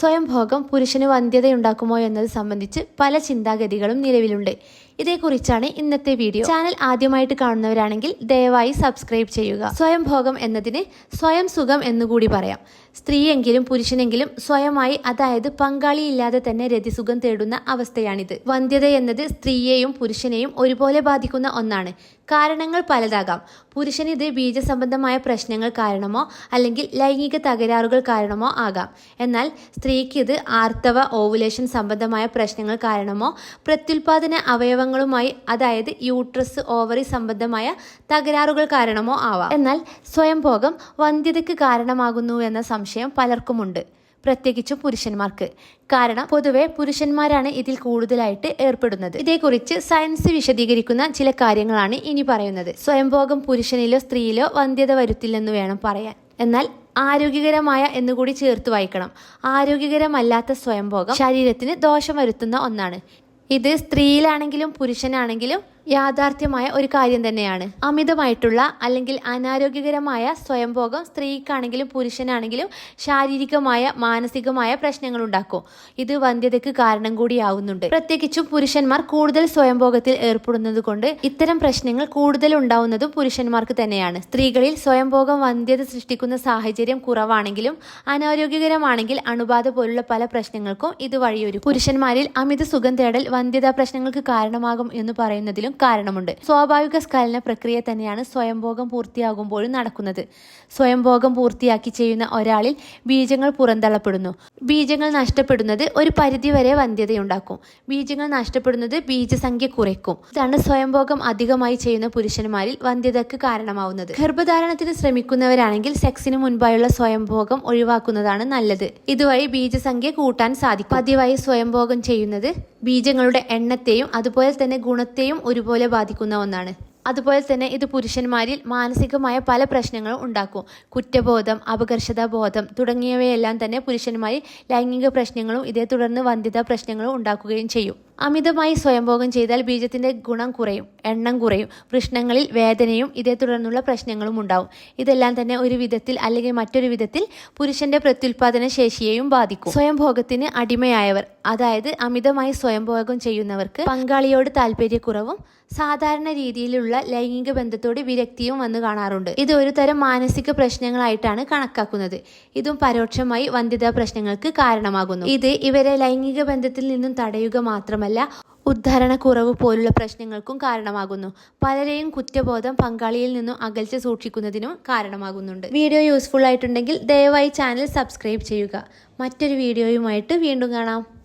സ്വയംഭോഗം പുരുഷന് വന്ധ്യതയുണ്ടാക്കുമോ എന്നത് സംബന്ധിച്ച് പല ചിന്താഗതികളും നിലവിലുണ്ട്. ഇതേക്കുറിച്ചാണ് ഇന്നത്തെ വീഡിയോ. ചാനൽ ആദ്യമായിട്ട് കാണുന്നവരാണെങ്കിൽ ദയവായി സബ്സ്ക്രൈബ് ചെയ്യുക. സ്വയംഭോഗം എന്നതിന് സ്വയം സുഖം എന്നുകൂടി പറയാം. സ്ത്രീയെങ്കിലും പുരുഷനെങ്കിലും സ്വയമായി അതായത് പങ്കാളിയില്ലാതെ തന്നെ രതിസുഖം തേടുന്ന അവസ്ഥയാണിത്. വന്ധ്യത എന്നത് സ്ത്രീയെയും പുരുഷനെയും ഒരുപോലെ ബാധിക്കുന്ന ഒന്നാണ്. കാരണങ്ങൾ പലതാകാം. പുരുഷന് ഇത് ബീജസംബന്ധമായ പ്രശ്നങ്ങൾ കാരണമോ അല്ലെങ്കിൽ ലൈംഗിക തകരാറുകൾ കാരണമോ ആകാം. എന്നാൽ സ്ത്രീക്ക് ഇത് ആർത്തവ ഓവുലേഷൻ സംബന്ധമായ പ്രശ്നങ്ങൾ കാരണമോ പ്രത്യുൽപാദന അവയവങ്ങളുമായി അതായത് യൂട്രസ് ഓവറി സംബന്ധമായ തകരാറുകൾ കാരണമോ ആവാം. എന്നാൽ സ്വയംഭോഗം വന്ധ്യതയ്ക്ക് കാരണമാകുന്നു എന്ന സംശയം പലർക്കുമുണ്ട്. പ്രത്യേകിച്ചും പുരുഷന്മാർക്ക്. കാരണം പൊതുവെ പുരുഷന്മാരാണ് ഇതിൽ കൂടുതലായിട്ട് ഏർപ്പെടുന്നത്. ഇതേക്കുറിച്ച് സയൻസ് വിശദീകരിക്കുന്ന ചില കാര്യങ്ങളാണ് ഇനി പറയുന്നത്. സ്വയംഭോഗം പുരുഷനിലോ സ്ത്രീയിലോ വന്ധ്യത വരുത്തില്ലെന്ന് വേണം പറയാൻ. എന്നാൽ ആരോഗ്യകരമായ എന്നുകൂടി ചേർത്ത് വായിക്കണം. ആരോഗ്യകരമല്ലാത്ത സ്വയംഭോഗം ശരീരത്തിന് ദോഷം വരുത്തുന്ന ഒന്നാണ്. ഇത് സ്ത്രീയിലാണെങ്കിലും പുരുഷനാണെങ്കിലും യാഥാർത്ഥ്യമായ ഒരു കാര്യം തന്നെയാണ്. അമിതമായിട്ടുള്ള അല്ലെങ്കിൽ അനാരോഗ്യകരമായ സ്വയംഭോഗം സ്ത്രീക്കാണെങ്കിലും പുരുഷനാണെങ്കിലും ശാരീരികമായ മാനസികമായ പ്രശ്നങ്ങൾ ഉണ്ടാക്കും. ഇത് വന്ധ്യതയ്ക്ക് കാരണം കൂടിയാവുന്നുണ്ട് പ്രത്യേകിച്ചും പുരുഷന്മാർ കൂടുതൽ സ്വയംഭോഗത്തിൽ ഏർപ്പെടുന്നത് കൊണ്ട് ഇത്തരം പ്രശ്നങ്ങൾ കൂടുതൽ ഉണ്ടാവുന്നതും പുരുഷന്മാർക്ക് തന്നെയാണ്. സ്ത്രീകളിൽ സ്വയംഭോഗം വന്ധ്യത സൃഷ്ടിക്കുന്ന സാഹചര്യം കുറവാണെങ്കിലും അനാരോഗ്യകരമാണെങ്കിൽ അണുബാധ പോലുള്ള പല പ്രശ്നങ്ങൾക്കും ഇത് വഴിയൊരുക്കും. പുരുഷന്മാരിൽ അമിത സുഖം തേടൽ വന്ധ്യതാ പ്രശ്നങ്ങൾക്ക് കാരണമാകും എന്ന് പറയുന്നതിലും കാരണമുണ്ട്. സ്വാഭാവിക സ്ഖലന പ്രക്രിയ തന്നെയാണ് സ്വയംഭോഗം പൂർത്തിയാകുമ്പോഴും നടക്കുന്നത്. സ്വയംഭോഗം പൂർത്തിയാക്കി ചെയ്യുന്ന ഒരാളിൽ ബീജങ്ങൾ പുറന്തള്ളപ്പെടുന്നു. ബീജങ്ങൾ നഷ്ടപ്പെടുന്നത് ഒരു പരിധിവരെ വന്ധ്യതയുണ്ടാക്കും. ബീജങ്ങൾ നഷ്ടപ്പെടുന്നത് ബീജസംഖ്യ കുറയ്ക്കും. ഇതാണ് സ്വയംഭോഗം അധികമായി ചെയ്യുന്ന പുരുഷന്മാരിൽ വന്ധ്യതയ്ക്ക് കാരണമാവുന്നത്. ഗർഭധാരണത്തിന് ശ്രമിക്കുന്നവരാണെങ്കിൽ സെക്സിന് മുൻപായുള്ള സ്വയംഭോഗം ഒഴിവാക്കുന്നതാണ് നല്ലത്. ഇതുവഴി ബീജസംഖ്യ കൂട്ടാൻ സാധിക്കും. പതിവായി സ്വയംഭോഗം ചെയ്യുന്നത് ബീജങ്ങളുടെ എണ്ണത്തെയും അതുപോലെ തന്നെ ഗുണത്തെയും ഒരുപോലെ ബാധിക്കുന്ന ഒന്നാണ്. അതുപോലെ തന്നെ ഇത് പുരുഷന്മാരിൽ മാനസികമായ പല പ്രശ്നങ്ങളും ഉണ്ടാക്കും. കുറ്റബോധം അപകർഷതാ ബോധം തുടങ്ങിയവയെല്ലാം തന്നെ പുരുഷന്മാരിൽ ലൈംഗിക പ്രശ്നങ്ങളും ഇതേ തുടർന്ന് വന്ധ്യതാ പ്രശ്നങ്ങളും ഉണ്ടാക്കുകയും ചെയ്യും. അമിതമായി സ്വയംഭോഗം ചെയ്താൽ ബീജത്തിന്റെ ഗുണം കുറയും എണ്ണം കുറയും പ്രശ്നങ്ങളിൽ വേദനയും ഇതേ തുടർന്നുള്ള പ്രശ്നങ്ങളും ഉണ്ടാവും. ഇതെല്ലാം തന്നെ ഒരു വിധത്തിൽ അല്ലെങ്കിൽ മറ്റൊരു വിധത്തിൽ പുരുഷന്റെ പ്രത്യുൽപാദന ശേഷിയെയും ബാധിക്കും. സ്വയംഭോഗത്തിന് അടിമയായവർ അതായത് അമിതമായി സ്വയംഭോഗം ചെയ്യുന്നവർക്ക് പങ്കാളിയോട് താല്പര്യക്കുറവും സാധാരണ രീതിയിലുള്ള ലൈംഗിക ബന്ധത്തോട് വിരക്തിയും വന്നു കാണാറുണ്ട്. ഇത് ഒരു തരം മാനസിക പ്രശ്നങ്ങളായിട്ടാണ് കണക്കാക്കുന്നത്. ഇതും പരോക്ഷമായി വന്ധ്യതാ പ്രശ്നങ്ങൾക്ക് കാരണമാകുന്നു. ഇത് ഇവരെ ലൈംഗിക ബന്ധത്തിൽ നിന്നും തടയുക മാത്രമല്ല ഉദ്ധാരണക്കുറവ് പോലുള്ള പ്രശ്നങ്ങൾക്കും കാരണമാകുന്നു. പലരെയും കുറ്റബോധം പങ്കാളിയിൽ നിന്നും അകൽച്ച സൂക്ഷിക്കുന്നതിനും കാരണമാകുന്നുണ്ട്. വീഡിയോ യൂസ്ഫുൾ ആയിട്ടുണ്ടെങ്കിൽ ദയവായി ചാനൽ സബ്സ്ക്രൈബ് ചെയ്യുക. മറ്റൊരു വീഡിയോയുമായിട്ട് വീണ്ടും കാണാം.